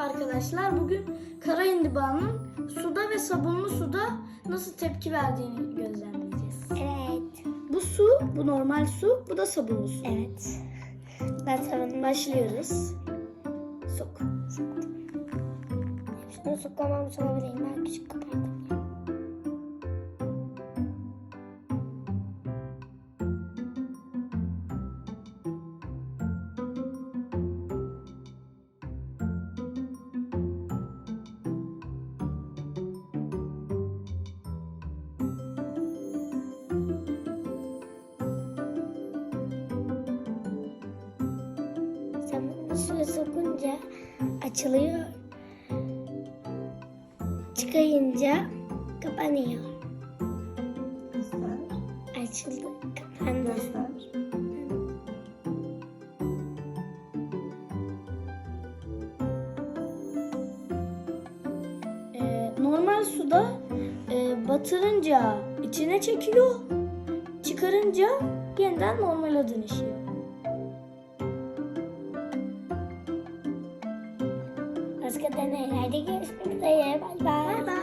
arkadaşlar. Bugün kara indibanın suda ve sabunlu suda nasıl tepki verdiğini gözlemleyeceğiz. Evet. Bu su, bu normal su, bu da sabunlu su. Evet. Ben sana Başlıyoruz. Sok. şunu sokamamış olabilirim. Ben küçük kapardım. Bunu suya sokunca açılıyor. Çıkayınca kapanıyor. Açıldı, kapandı. Ee, normal suda e, batırınca içine çekiyor, çıkarınca yeniden normale dönüşüyor. Başka deneylerde görüşmek üzere. Bay bay. Bye bye.